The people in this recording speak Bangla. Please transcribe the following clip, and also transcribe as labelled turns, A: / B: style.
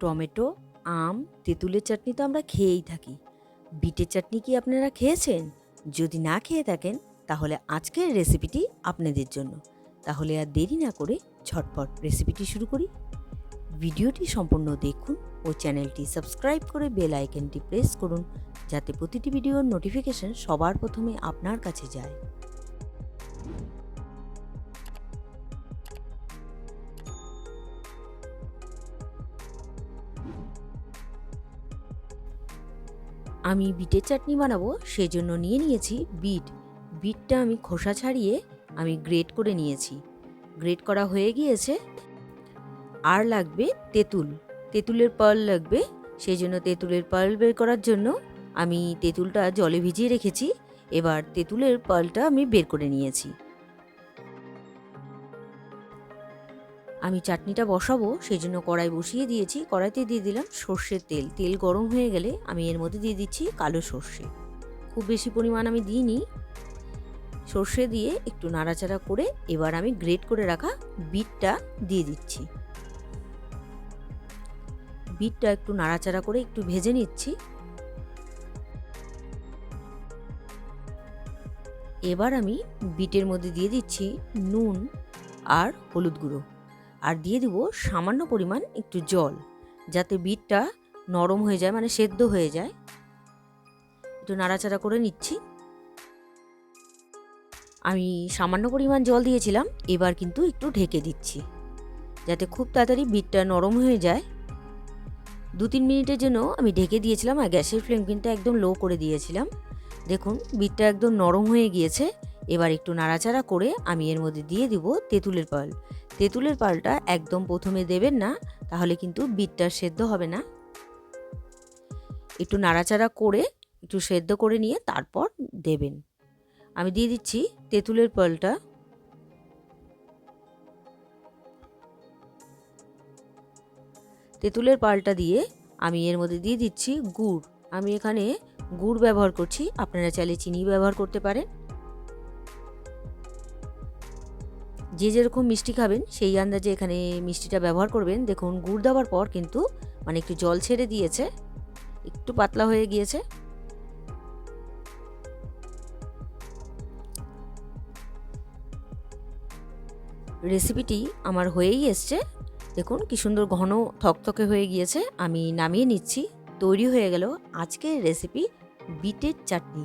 A: টমেটো, আম, তেঁতুলের চাটনি তো আমরা খেয়েই থাকি। বিটের চাটনি কি আপনারা খেয়েছেন? যদি না খেয়ে থাকেন, তাহলে আজকের রেসিপিটি আপনাদের জন্য। তাহলে আর দেরি না করে ঝটপট রেসিপিটি শুরু করি। ভিডিওটি সম্পূর্ণ দেখুন ও চ্যানেলটি সাবস্ক্রাইব করে বেল আইকনটি প্রেস করুন, যাতে প্রতিটি ভিডিওর নোটিফিকেশন সবার প্রথমে আপনার কাছে যায়। আমি বিটের চাটনি বানাবো, সেজন্য নিয়ে নিয়েছি বিট। বিটটা আমি খোসা ছাড়িয়ে আমি গ্রেট করে নিয়েছি। গ্রেট করা হয়ে গিয়েছে। আর লাগবে তেঁতুল। তেঁতুলের পাল লাগবে সেই জন্য তেঁতুলের পাল বের করার জন্য আমি তেঁতুলটা জলে ভিজিয়ে রেখেছি। এবার তেঁতুলের পালটা আমি বের করে নিয়েছি। আমি চাটনিটা বসাবো সেই জন্য কড়াই বসিয়ে দিয়েছি। কড়াইতে দিয়ে দিলাম সর্ষের তেল। তেল গরম হয়ে গেলে আমি এর মধ্যে দিয়ে দিচ্ছি কালো সর্ষে। খুব বেশি পরিমাণ আমি দিইনি। সর্ষে দিয়ে একটু নাড়াচাড়া করে এবার আমি গ্রেট করে রাখা বিটটা দিয়ে দিচ্ছি। বিটটা একটু নাড়াচাড়া করে একটু ভেজে নিচ্ছি। এবার আমি বিটের মধ্যে দিয়ে দিচ্ছি নুন আর হলুদ গুঁড়ো। আর দিয়ে দিব সামান্য পরিমাণ একটু জল, যাতে বিটটা নরম হয়ে যায় মানে সেদ্ধ হয়ে যায়। একটু নাড়াচাড়া করে নিচ্ছি। আমি সামান্য পরিমাণ জল দিয়েছিলাম, এবার কিন্তু একটু ঢেকে দিচ্ছি, যাতে খুব তাড়াতাড়ি বিটটা নরম হয়ে যায়। দু তিন মিনিটের জন্য আমি ঢেকে দিয়েছিলাম, আর গ্যাসের ফ্লেম কিন্তু একদম লো করে দিয়েছিলাম। দেখুন, বিটটা একদম নরম হয়ে গিয়েছে, এবার একটু নাড়াচাড়া করে আমি এর মধ্যে দিয়ে দিব তেঁতুলের পাল তেঁতুলের পালটা একদম প্রথমে দেবেন না, তাহলে কিন্তু বিটটা সেদ্ধ হবে না। একটু নাড়াচাড়া করে একটু সেদ্ধ করে নিয়ে তারপর দেবেন। আমি দিয়ে দিচ্ছি তেঁতুলের পালটা। তেঁতুলের পালটা দিয়ে আমি এর মধ্যে দিয়ে দিচ্ছি গুড়। আমি এখানে গুড় ব্যবহার করছি, আপনারা চাইলে চিনি ব্যবহার করতে পারেন। যে যেরকম মিষ্টি খাবেন, সেই আন্দাজে এখানে মিষ্টিটা ব্যবহার করবেন। দেখুন, গুড় দেওয়ার পর কিন্তু মানে একটু জল ছেড়ে দিয়েছে, একটু পাতলা হয়ে গিয়েছে। রেসিপিটি আমার হয়েই এসছে। দেখুন, কি সুন্দর ঘন থকথকে হয়ে গিয়েছে। আমি নামিয়ে নিচ্ছি, তৈরি হয়ে গেল আজকের রেসিপি বিটের চাটনি।